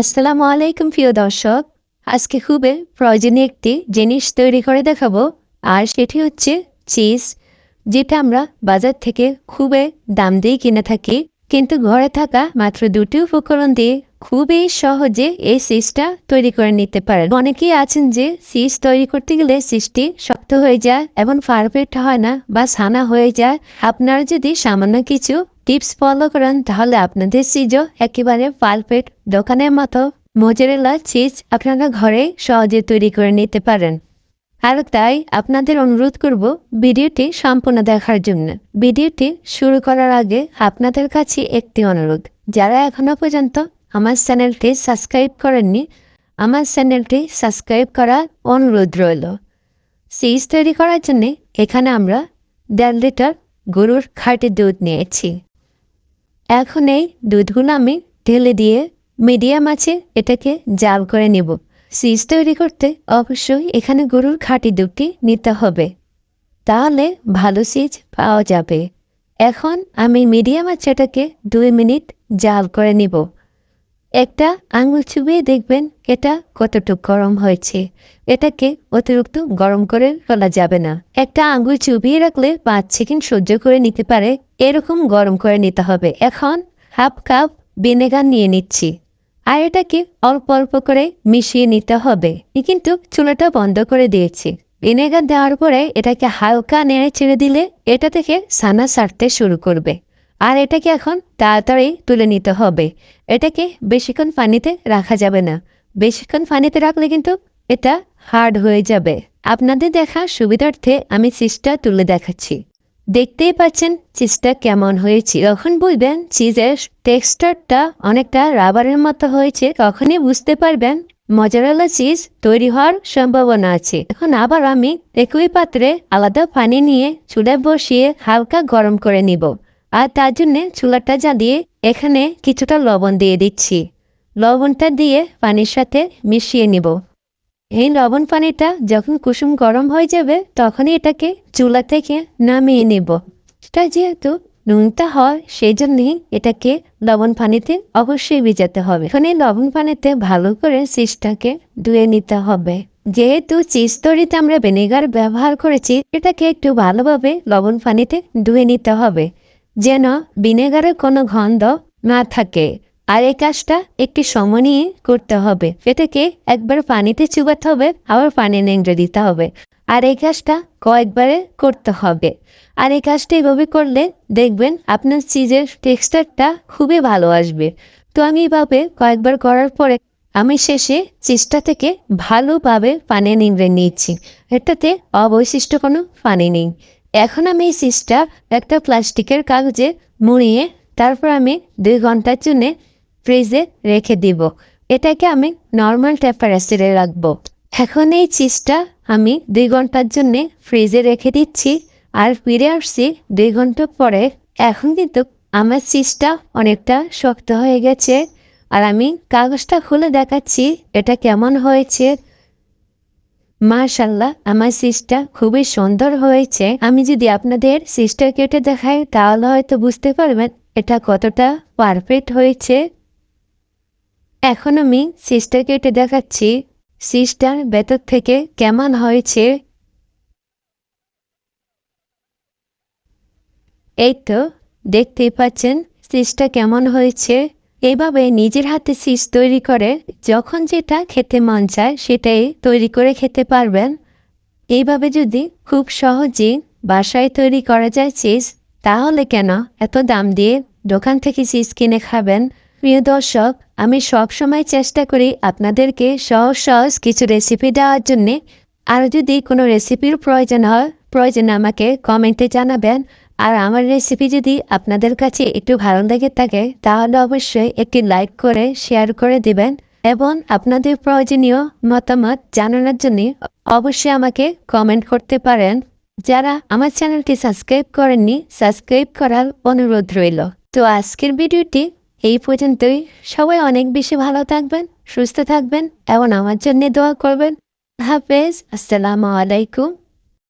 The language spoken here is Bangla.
আসসালামু আলাইকুম, প্রিয় দর্শক। আজকে খুবই প্রয়োজনীয় একটি জিনিস তৈরি করে দেখাবো, আর সেটি হচ্ছে চিজ, যেটা আমরা বাজার থেকে খুবই দাম দিয়ে কিনে থাকি। কিন্তু ঘরে থাকা মাত্র দুটি উপকরণ দিয়ে খুবই সহজে এই চিজটা তৈরি করে নিতে পারেন। অনেকেই আছেন যে চিজ তৈরি করতে গেলে চিজটি শক্ত হয়ে যায় এবং পারফেক্ট হয় না বা ছানা হয়ে যায়। আপনারা যদি সামান্য কিছু টিপস ফলো করেন, তাহলে আপনাদের চিজও একেবারে পারফেক্ট দোকানের মতো মোজারেলা চিজ আপনারা ঘরে সহজে তৈরি করে নিতে পারেন। আর তাই আপনাদের অনুরোধ করব ভিডিওটি সম্পূর্ণ দেখার জন্য। ভিডিওটি শুরু করার আগে আপনাদের কাছে একটি অনুরোধ। যারা এখনও পর্যন্ত আমার চ্যানেলটি সাবস্ক্রাইব করেননি, আমার চ্যানেলটি সাবস্ক্রাইব করার অনুরোধ রইল। চিজ তৈরি করার জন্য এখানে আমরা দেড় লিটার গরুর খাঁটি দুধ নিয়েছি। এখন এই দুধগুলো আমি ঢেলে দিয়ে মিডিয়াম আছে এটাকে জাল করে নেব। চিজ তৈরি করতে অবশ্যই এখানে গরুর খাঁটি দুধটি নিতে হবে। তাহলে ভালো সিজ পাওয়া যাবে। এখন আমি মিডিয়াম আছে এটাকে দুই মিনিট জাল করে নিব। একটা আঙুল চুবিয়ে দেখবেন এটা কতটুকু গরম হয়েছে। এটাকে অতিরিক্ত গরম করে ফেলা যাবে না। একটা আঙুল চুবিয়ে রাখলে পাঁচ সেকেন্ড সহ্য করে নিতে পারে। এরকম গরম করে নিতে হবে। এখন হাফ কাপ ভিনেগার নিয়ে নিচ্ছি। আর এটাকে অল্প অল্প করে মিশিয়ে নিতে হবে। কিন্তু চুলাটা বন্ধ করে দিয়েছি। ভিনেগার দেওয়ার পরে এটাকে হালকা নেড়ে ছেড়ে দিলে এটা থেকে সানা সারতে শুরু করবে। আর এটাকে এখন তাড়াতাড়ি তুলে নিতে হবে। এটাকে বেশিক্ষণ পানিতে রাখা যাবে না। বেশিক্ষণ পানিতে রাখলে কিন্তু এটা হার্ড হয়ে যাবে। আপনাদের দেখা সুবিধার্থে আমি চিজটা তুলে দেখাচ্ছি। দেখতেই পাচ্ছেন চিজটা কেমন হয়েছে। যখন বুঝবেন চিজের টেক্সচারটা অনেকটা রাবারের মতো হয়েছে, তখনই বুঝতে পারবেন মজারালা চিজ তৈরি হওয়ার সম্ভাবনা আছে। এখন আবার আমি একই পাত্রে আলাদা পানি নিয়ে চুলায় বসিয়ে হালকা গরম করে নিব। আর তার জন্যে চুলাটা জ্বালিয়ে এখানে কিছুটা লবণ দিয়ে দিচ্ছি। লবণটা দিয়ে পানির সাথে মিশিয়ে নিব। এই লবণ পানিটা যখন কুসুম গরম হয়ে যাবে, তখনই এটাকে চুলা থেকে নামিয়ে নেব। এটা যেহেতু নুনটা হয় সেই জন্যই এটাকে লবণ পানিতে অবশ্যই ভিজাতে হবে। এখন লবণ পানিতে ভালো করে চিজটাকে ধুয়ে নিতে হবে। যেহেতু চিজ তৈরিতে আমরা ভিনেগার ব্যবহার করেছি, এটাকে একটু ভালোভাবে লবণ পানিতে ধুয়ে নিতে হবে, যেন ভিনেগারের কোনো গন্ধ না থাকে। আর এই কাজটা একটি সময় নিয়ে করতে হবে। এটাকে একবার পানিতে চুবাতে হবে, আবার পানি নেংড়ে দিতে হবে। আর এই কাজটা কয়েকবারে করতে হবে। আর এই কাজটা এভাবে করলে দেখবেন আপনার চিজের টেক্সচারটা খুবই ভালো আসবে। তো আমি এভাবে কয়েকবার করার পরে আমি শেষে চিজটা থেকে ভালোভাবে পানি নিংড়ে নিয়েছি। এটাতে অবশিষ্ট কোনো পানি নেই। এখন আমি এই চিজটা একটা প্লাস্টিকের কাগজে মুড়িয়ে তারপর আমি দুই ঘণ্টার জন্য ফ্রিজে রেখে দিব। এটাকে আমি নর্মাল টেম্পারেচারে রাখব। এখন এই চিজটা আমি দুই ঘণ্টার জন্য ফ্রিজে রেখে দিচ্ছি আর ফিরে আসছি দুই ঘণ্টা পরে। এখন কিন্তু আমার চিজটা অনেকটা শক্ত হয়ে গেছে আর আমি কাগজটা খুলে দেখাচ্ছি এটা কেমন হয়েছে। মার্শাল্লাহ আমার সিসটা খুবই সুন্দর হয়েছে। আমি যদি আপনাদের সিসটা কেটে দেখাই তাহলে হয়তো বুঝতে পারবেন এটা কতটা পারফেক্ট হয়েছে। এখন আমি সিসটা কেটে দেখাচ্ছি। সিসটার, ভেতর থেকে কেমন হয়েছে? এই তো, দেখতেই পাচ্ছেন সিসটা কেমন হয়েছে। এইভাবে নিজের হাতে সিস তৈরি করে, যখন যেটা খেতে মন চায় সেটাই তৈরি করে খেতে পারবেন। এইভাবে যদি খুব সহজেই বাসায় তৈরি করা যায় চিজ, তাহলে কেন? এত দাম দিয়ে দোকান থেকে চিজ কিনে খাবেন? প্রিয় দর্শক, আমি সব সময় চেষ্টা করি আপনাদেরকে সহজ সহজ কিছু রেসিপি দেওয়ার জন্যে। আর যদি কোনো রেসিপির প্রয়োজন হয়, প্রয়োজন আমাকে কমেন্টে জানাবেন। আর আমার রেসিপি যদি আপনাদের কাছে একটু ভালো লেগে থাকে, তাহলে অবশ্যই একটি লাইক করে শেয়ার করে দিবেন। এবং আপনাদের প্রয়োজনীয় মতামত জানানোর জন্য অবশ্যই আমাকে কমেন্ট করতে পারেন। যারা আমার চ্যানেলটি সাবস্ক্রাইব করেননি সাবস্ক্রাইব করার অনুরোধ রইল। তো আজকের ভিডিওটি এই পর্যন্তই। সবাই অনেক বেশি ভালো থাকবেন, সুস্থ থাকবেন এবং আমার জন্য দোয়া করবেন। হাফেজ। আসসালামু আলাইকুম।